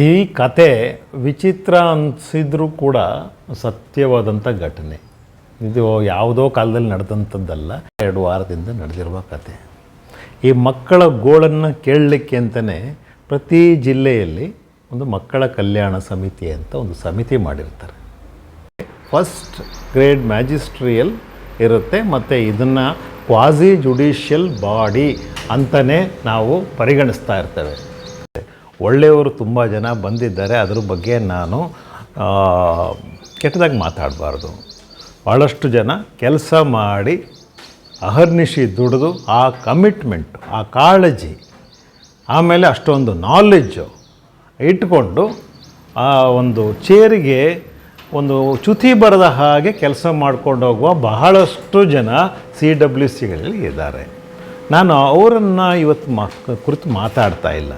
ಈ ಕತೆ ವಿಚಿತ್ರ ಅನಿಸಿದ್ರೂ ಕೂಡ ಸತ್ಯವಾದಂಥ ಘಟನೆ. ಇದು ಯಾವುದೋ ಕಾಲದಲ್ಲಿ ನಡೆದಂಥದ್ದಲ್ಲ. ಎರಡು ವಾರದಿಂದ ನಡೆದಿರುವ ಕತೆ. ಈ ಮಕ್ಕಳ ಗೋಳನ್ನು ಕೇಳಲಿಕ್ಕೆ ಅಂತಲೇ ಪ್ರತಿ ಜಿಲ್ಲೆಯಲ್ಲಿ ಒಂದು ಮಕ್ಕಳ ಕಲ್ಯಾಣ ಸಮಿತಿ ಅಂತ ಒಂದು ಸಮಿತಿ ಮಾಡಿರ್ತಾರೆ. ಫಸ್ಟ್ ಗ್ರೇಡ್ ಮ್ಯಾಜಿಸ್ಟ್ರಿಯಲ್ ಇರುತ್ತೆ, ಮತ್ತು ಇದನ್ನು ಕ್ವಾಸಿ ಜುಡಿಷಿಯಲ್ ಬಾಡಿ ಅಂತಲೇ ನಾವು ಪರಿಗಣಿಸ್ತಾ ಇರ್ತೇವೆ. ಒಳ್ಳೆಯವರು ತುಂಬ ಜನ ಬಂದಿದ್ದಾರೆ, ಅದ್ರ ಬಗ್ಗೆ ನಾನು ಕೆಟ್ಟದಾಗಿ ಮಾತಾಡಬಾರ್ದು. ಭಾಳಷ್ಟು ಜನ ಕೆಲಸ ಮಾಡಿ ಅಹರ್ನಿಶಿ ದುಡಿದು ಆ ಕಮಿಟ್ಮೆಂಟ್ ಆ ಕಾಳಜಿ, ಆಮೇಲೆ ಅಷ್ಟೊಂದು ನಾಲೆಡ್ಜು ಇಟ್ಕೊಂಡು, ಆ ಒಂದು ಚೇರಿಗೆ ಒಂದು ಚ್ಯುತಿ ಬರದ ಹಾಗೆ ಕೆಲಸ ಮಾಡ್ಕೊಂಡು ಹೋಗುವ ಬಹಳಷ್ಟು ಜನ ಸಿ ಡಬ್ಲ್ಯೂ ಸಿಗಳಲ್ಲಿ ಇದ್ದಾರೆ. ನಾನು ಅವರನ್ನು ಇವತ್ತು ಮಾ, ಕುರಿತು ಮಾತಾಡ್ತಾ ಇಲ್ಲ.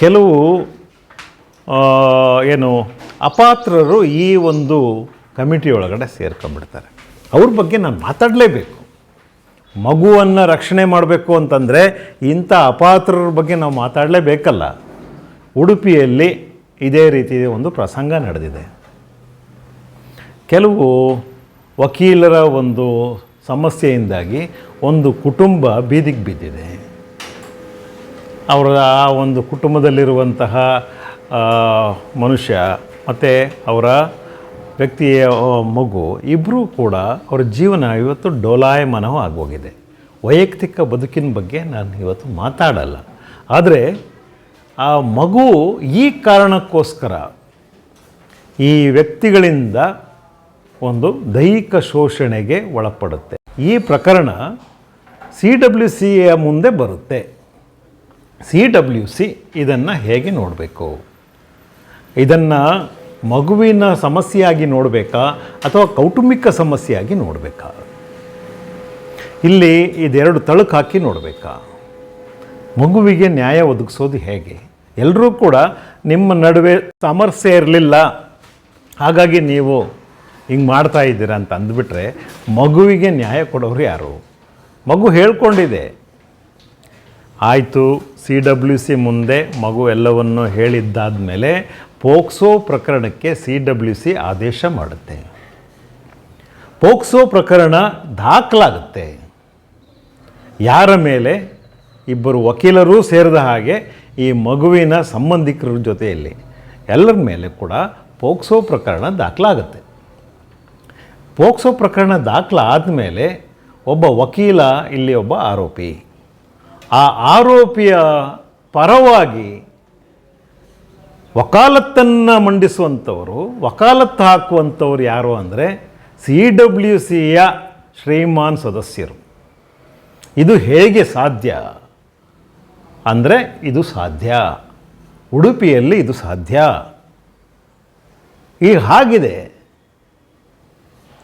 ಕೆಲವು ಏನು ಅಪಾತ್ರರು ಈ ಒಂದು ಕಮಿಟಿ ಒಳಗಡೆ ಸೇರ್ಕೊಂಡ್ಬಿಡ್ತಾರೆ. ಅವ್ರ ಬಗ್ಗೆ ನಾನು ಮಾತಾಡಲೇಬೇಕು. ಮಗುವನ್ನು ರಕ್ಷಣೆ ಮಾಡಬೇಕು ಅಂತಂದರೆ ಇಂಥ ಅಪಾತ್ರರ ಬಗ್ಗೆ ನಾವು ಮಾತಾಡಲೇಬೇಕಲ್ಲ. ಉಡುಪಿಯಲ್ಲಿ ಇದೇ ರೀತಿ ಒಂದು ಪ್ರಸಂಗ ನಡೆದಿದೆ. ಕೆಲವು ವಕೀಲರ ಒಂದು ಸಮಸ್ಯೆಯಿಂದಾಗಿ ಒಂದು ಕುಟುಂಬ ಬೀದಿಗೆ ಬಿದ್ದಿದೆ. ಅವರ ಆ ಒಂದು ಕುಟುಂಬದಲ್ಲಿರುವಂತಹ ಮನುಷ್ಯ ಮತ್ತು ಅವರ ವ್ಯಕ್ತಿಯ ಮಗು ಇಬ್ಬರೂ ಕೂಡ ಅವರ ಜೀವನ ಇವತ್ತು ಡೋಲಾಯಮಾನವೂ ಆಗೋಗಿದೆ. ವೈಯಕ್ತಿಕ ಬದುಕಿನ ಬಗ್ಗೆ ನಾನು ಇವತ್ತು ಮಾತಾಡಲ್ಲ. ಆದರೆ ಆ ಮಗು ಈ ಕಾರಣಕ್ಕೋಸ್ಕರ ಈ ವ್ಯಕ್ತಿಗಳಿಂದ ಒಂದು ದೈಹಿಕ ಶೋಷಣೆಗೆ ಒಳಪಡುತ್ತೆ. ಈ ಪ್ರಕರಣ ಸಿ ಡಬ್ಲ್ಯೂ ಸಿಯ ಮುಂದೆ ಬರುತ್ತೆ. ಸಿ ಡಬ್ಲ್ಯೂ ಸಿ ಇದನ್ನು ಹೇಗೆ ನೋಡಬೇಕು? ಇದನ್ನು ಮಗುವಿನ ಸಮಸ್ಯೆಯಾಗಿ ನೋಡಬೇಕಾ? ಅಥವಾ ಕೌಟುಂಬಿಕ ಸಮಸ್ಯೆಯಾಗಿ ನೋಡಬೇಕಾ? ಇಲ್ಲಿ ಇದೆರಡು ತಳುಕು ಹಾಕಿ ನೋಡಬೇಕಾ? ಮಗುವಿಗೆ ನ್ಯಾಯ ಒದಗಿಸೋದು ಹೇಗೆ? ಎಲ್ಲರೂ ಕೂಡ ನಿಮ್ಮ ನಡುವೆ ಸಾಮರಸ್ಯ ಇರಲಿಲ್ಲ. ಹಾಗಾಗಿ ನೀವು ಹಿಂಗೆ ಮಾಡ್ತಾ ಇದ್ದೀರಾ ಅಂತ ಅಂದ್ಬಿಟ್ರೆ ಮಗುವಿಗೆ ನ್ಯಾಯ ಕೊಡೋರು ಯಾರು? ಮಗು ಹೇಳ್ಕೊಂಡಿದೆ. ಆಯಿತು ಸಿ ಡಬ್ಲ್ಯೂ ಸಿ ಮುಂದೆ ಮಗು ಎಲ್ಲವನ್ನು ಹೇಳಿದ್ದಾದ ಮೇಲೆ ಪೋಕ್ಸೋ ಪ್ರಕರಣಕ್ಕೆ ಸಿ ಡಬ್ಲ್ಯೂ ಸಿ ಆದೇಶ ಮಾಡುತ್ತೆ. ಪೋಕ್ಸೋ ಪ್ರಕರಣ ದಾಖಲಾಗುತ್ತೆ. ಯಾರ ಮೇಲೆ? ಇಬ್ಬರು ವಕೀಲರೂ ಸೇರಿದ ಹಾಗೆ ಈ ಮಗುವಿನ ಸಂಬಂಧಿಕರ ಜೊತೆಯಲ್ಲಿ. ಎಲ್ಲರ ಮೇಲೆ ಕೂಡ ಪೋಕ್ಸೋ ಪ್ರಕರಣ ದಾಖಲಾಗುತ್ತೆ. ಪೋಕ್ಸೋ ಪ್ರಕರಣ ದಾಖಲಾದ ಮೇಲೆ ಒಬ್ಬ ವಕೀಲ, ಇಲ್ಲಿ ಒಬ್ಬ ಆರೋಪಿ. ಆ ಆರೋಪಿಯ ಪರವಾಗಿ ವಕಾಲತ್ತನ್ನು ಮಂಡಿಸುವಂಥವರು, ವಕಾಲತ್ತು ಹಾಕುವಂಥವ್ರು ಯಾರು ಅಂದರೆ ಸಿ ಡಬ್ಲ್ಯೂ ಸಿಯ ಶ್ರೀಮಾನ್ ಸದಸ್ಯರು. ಇದು ಹೇಗೆ ಸಾಧ್ಯ? ಅಂದರೆ ಇದು ಸಾಧ್ಯ. ಉಡುಪಿಯಲ್ಲಿ ಇದು ಸಾಧ್ಯ. ಈ ಹಾಗಿದೆ.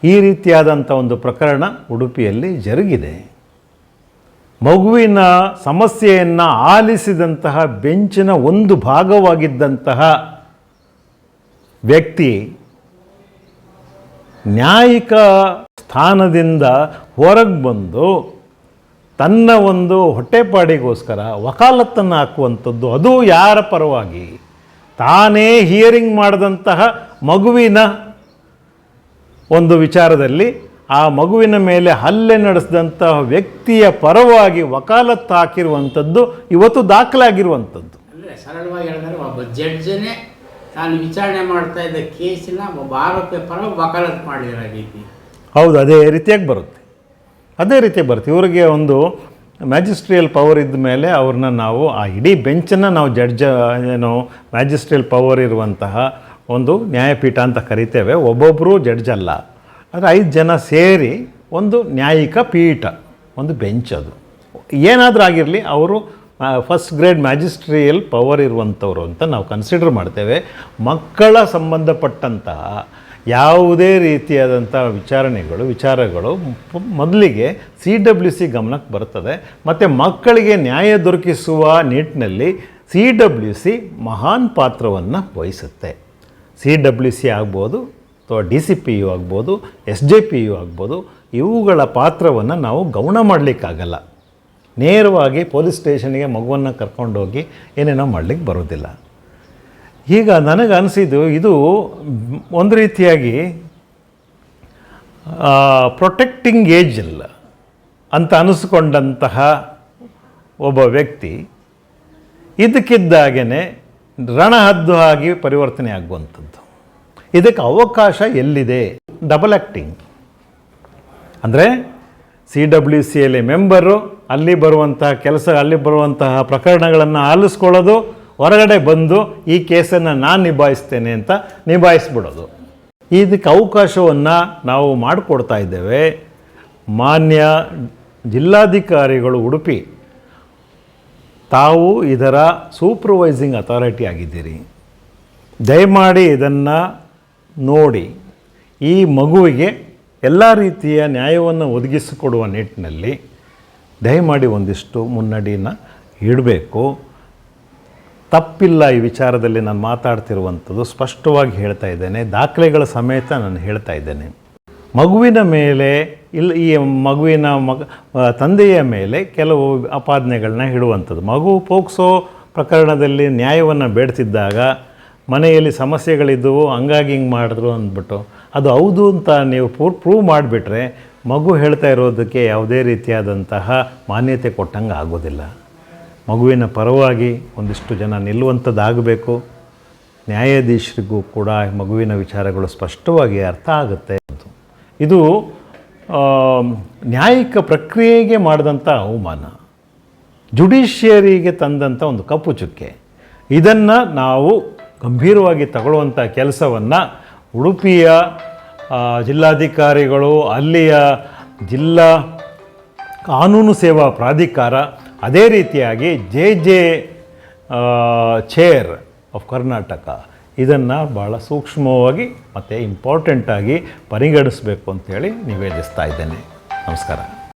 ಈ ರೀತಿಯಾದಂಥ ಒಂದು ಪ್ರಕರಣ ಉಡುಪಿಯಲ್ಲಿ ಜರುಗಿದೆ. ಮಗುವಿನ ಸಮಸ್ಯೆಯನ್ನು ಆಲಿಸಿದಂತಹ ಬೆಂಚಿನ ಒಂದು ಭಾಗವಾಗಿದ್ದಂತಹ ವ್ಯಕ್ತಿ ನ್ಯಾಯಿಕ ಸ್ಥಾನದಿಂದ ಹೊರಗೆ ಬಂದು ತನ್ನ ಒಂದು ಹೊಟ್ಟೆಪಾಡಿಗೋಸ್ಕರ ವಕಾಲತ್ತನ್ನು ಹಾಕುವಂಥದ್ದು, ಅದು ಯಾರ ಪರವಾಗಿ? ತಾನೇ ಹಿಯರಿಂಗ್ ಮಾಡಿದಂತಹ ಮಗುವಿನ ಒಂದು ವಿಚಾರದಲ್ಲಿ ಆ ಮಗುವಿನ ಮೇಲೆ ಹಲ್ಲೆ ನಡೆಸಿದಂತಹ ವ್ಯಕ್ತಿಯ ಪರವಾಗಿ ವಕಾಲತ್ತು ಹಾಕಿರುವಂಥದ್ದು ಇವತ್ತು ದಾಖಲಾಗಿರುವಂಥದ್ದು. ಅಂದರೆ ಸರಳವಾಗಿ ಹೇಳಿದ್ರೆ ಒಬ್ಬ ಜಡ್ಜನೇ ತಾನು ವಿಚಾರಣೆ ಮಾಡ್ತಾ ಇದ್ದ ಕೇಸಿನ ಒಬ್ಬ ಆರೋಪಿಯ ಪರ ವಕಾಲತ್ ಮಾಡಿರೋ ರೀತಿ ಹೌದು ಅದೇ ರೀತಿಯಾಗಿ ಬರುತ್ತೆ. ಅದೇ ರೀತಿ ಬರುತ್ತೆ. ಇವರಿಗೆ ಒಂದು ಮ್ಯಾಜಿಸ್ಟ್ರಿಯಲ್ ಪವರ್ ಇದ್ದ ಮೇಲೆ ಅವ್ರನ್ನ ನಾವು ಆ ಇಡೀ ಬೆಂಚನ್ನು ನಾವು ಜಡ್ಜ ಏನು ಮ್ಯಾಜಿಸ್ಟ್ರಿಯಲ್ ಪವರ್ ಇರುವಂತಹ ಒಂದು ನ್ಯಾಯಪೀಠ ಅಂತ ಕರಿತೇವೆ. ಒಬ್ಬೊಬ್ಬರು ಜಡ್ಜ್ ಅಲ್ಲ. ಆದರೆ ಐದು ಜನ ಸೇರಿ ಒಂದು ನ್ಯಾಯಿಕ ಪೀಠ, ಒಂದು ಬೆಂಚ್ ಅದು. ಏನಾದರೂ ಆಗಿರಲಿ, ಅವರು ಫಸ್ಟ್ ಗ್ರೇಡ್ ಮ್ಯಾಜಿಸ್ಟ್ರಿಯಲ್ ಪವರ್ ಇರುವಂಥವ್ರು ಅಂತ ನಾವು ಕನ್ಸಿಡರ್ ಮಾಡ್ತೇವೆ. ಮಕ್ಕಳ ಸಂಬಂಧಪಟ್ಟಂತಹ ಯಾವುದೇ ರೀತಿಯಾದಂಥ ವಿಚಾರಣೆಗಳು, ವಿಚಾರಗಳು ಮೊದಲಿಗೆ ಸಿ ಡಬ್ಲ್ಯೂ ಸಿ ಗಮನಕ್ಕೆ ಬರ್ತದೆ. ಮತ್ತು ಮಕ್ಕಳಿಗೆ ನ್ಯಾಯ ದೊರಕಿಸುವ ನಿಟ್ಟಿನಲ್ಲಿ ಸಿ ಡಬ್ಲ್ಯೂ ಸಿ ಮಹಾನ್ ಪಾತ್ರವನ್ನು ವಹಿಸುತ್ತೆ. ಸಿ ಡಬ್ಲ್ಯೂ ಸಿ ಆಗ್ಬೋದು ಅಥವಾ ಡಿ ಸಿ ಪಿ ಯು ಆಗ್ಬೋದು, ಎಸ್ ಜೆ ಪಿ ಯು ಆಗ್ಬೋದು, ಇವುಗಳ ಪಾತ್ರವನ್ನು ನಾವು ಗೌಣ ಮಾಡಲಿಕ್ಕಾಗಲ್ಲ. ನೇರವಾಗಿ ಪೊಲೀಸ್ ಸ್ಟೇಷನ್ಗೆ ಮಗುವನ್ನು ಕರ್ಕೊಂಡೋಗಿ ಏನೇನೋ ಮಾಡಲಿಕ್ಕೆ ಬರೋದಿಲ್ಲ. ಈಗ ನನಗೆ ಅನಿಸಿದ್ದು ಇದು ಒಂದು ರೀತಿಯಾಗಿ ಪ್ರೊಟೆಕ್ಟಿಂಗ್ ಏಜ್ ಇಲ್ಲ ಅಂತ ಅನಿಸ್ಕೊಂಡಂತಹ ಒಬ್ಬ ವ್ಯಕ್ತಿ ಇದಕ್ಕಿದ್ದಾಗೆ ರಣಹದ್ದು ಆಗಿ ಪರಿವರ್ತನೆ ಆಗುವಂಥದ್ದು ಇದಕ್ಕೆ ಅವಕಾಶ ಎಲ್ಲಿದೆ? ಡಬಲ್ ಆ್ಯಕ್ಟಿಂಗ್ ಅಂದರೆ C W C L member ಅಲ್ಲಿ ಬರುವಂತಹ ಕೆಲಸ, ಅಲ್ಲಿ ಬರುವಂತಹ ಪ್ರಕರಣಗಳನ್ನು ಆಲಿಸ್ಕೊಳ್ಳೋದು, ಹೊರಗಡೆ ಬಂದು ಈ ಕೇಸನ್ನು ನಾನು ನಿಭಾಯಿಸ್ತೇನೆ ಅಂತ ನಿಭಾಯಿಸ್ಬಿಡೋದು. ಇದಕ್ಕೆ ಅವಕಾಶವನ್ನು ನಾವು ಮಾಡಿಕೊಡ್ತಾ ಇದ್ದೇವೆ. ಮಾನ್ಯ ಜಿಲ್ಲಾಧಿಕಾರಿಗಳು ಉಡುಪಿ, ತಾವು ಇದರ ಸೂಪರ್ವೈಸಿಂಗ್ ಅಥಾರಿಟಿ ಆಗಿದ್ದೀರಿ. ದಯಮಾಡಿ ಇದನ್ನು ನೋಡಿ ಈ ಮಗುವಿಗೆ ಎಲ್ಲ ರೀತಿಯ ನ್ಯಾಯವನ್ನು ಒದಗಿಸಿಕೊಡುವ ನಿಟ್ಟಿನಲ್ಲಿ ದಯಮಾಡಿ ಒಂದಿಷ್ಟು ಮುನ್ನಡಿನ ಇಡಬೇಕು. ತಪ್ಪಿಲ್ಲ ಈ ವಿಚಾರದಲ್ಲಿ ನಾನು ಮಾತಾಡ್ತಿರುವಂಥದ್ದು ಸ್ಪಷ್ಟವಾಗಿ ಹೇಳ್ತಾ ಇದ್ದೇನೆ. ದಾಖಲೆಗಳ ಸಮೇತ ನಾನು ಹೇಳ್ತಾ ಇದ್ದೇನೆ. ಮಗುವಿನ ಮೇಲೆ ಇಲ್ಲ, ಈ ಮಗುವಿನ ಮಗ, ತಂದೆಯ ಮೇಲೆ ಕೆಲವು ಅಪಾದನೆಗಳನ್ನ ಇಡುವಂಥದ್ದು. ಮಗು ಪೋಕ್ಸೋ ಪ್ರಕರಣದಲ್ಲಿ ನ್ಯಾಯವನ್ನು ಬೇಡ್ತಿದ್ದಾಗ ಮನೆಯಲ್ಲಿ ಸಮಸ್ಯೆಗಳಿದ್ದವು, ಹಂಗಾಗಿ ಹಿಂಗೆ ಮಾಡಿದ್ರು ಅಂದ್ಬಿಟ್ಟು. ಅದು ಹೌದು ಅಂತ ನೀವು ಪ್ರೂವ್ ಮಾಡಿಬಿಟ್ರೆ ಮಗು ಹೇಳ್ತಾ ಇರೋದಕ್ಕೆ ಯಾವುದೇ ರೀತಿಯಾದಂತಹ ಮಾನ್ಯತೆ ಕೊಟ್ಟಂಗೆ ಆಗೋದಿಲ್ಲ. ಮಗುವಿನ ಪರವಾಗಿ ಒಂದಿಷ್ಟು ಜನ ನಿಲ್ಲುವಂಥದ್ದಾಗಬೇಕು. ನ್ಯಾಯಾಧೀಶರಿಗೂ ಕೂಡ ಮಗುವಿನ ವಿಚಾರಗಳು ಸ್ಪಷ್ಟವಾಗಿ ಅರ್ಥ ಆಗುತ್ತೆ ಅಂತ. ಇದು ನ್ಯಾಯಿಕ ಪ್ರಕ್ರಿಯೆಗೆ ಮಾಡಿದಂಥ ಅವಮಾನ. ಜುಡಿಷಿಯರಿಗೆ ತಂದಂಥ ಒಂದು ಕಪ್ಪು ಚುಕ್ಕೆ. ಇದನ್ನು ನಾವು ಗಂಭೀರವಾಗಿ ತಗೊಳ್ಳುವಂಥ ಕೆಲಸವನ್ನು ಉಡುಪಿಯ ಜಿಲ್ಲಾಧಿಕಾರಿಗಳು, ಅಲ್ಲಿಯ ಜಿಲ್ಲಾ ಕಾನೂನು ಸೇವಾ ಪ್ರಾಧಿಕಾರ, ಅದೇ ರೀತಿಯಾಗಿ J J chair of Karnataka ಇದನ್ನು ಭಾಳ ಸೂಕ್ಷ್ಮವಾಗಿ ಮತ್ತು ಇಂಪಾರ್ಟೆಂಟಾಗಿ ಪರಿಗಣಿಸಬೇಕು ಅಂತೇಳಿ ನಿವೇದಿಸ್ತಾ ಇದ್ದೇನೆ. ನಮಸ್ಕಾರ.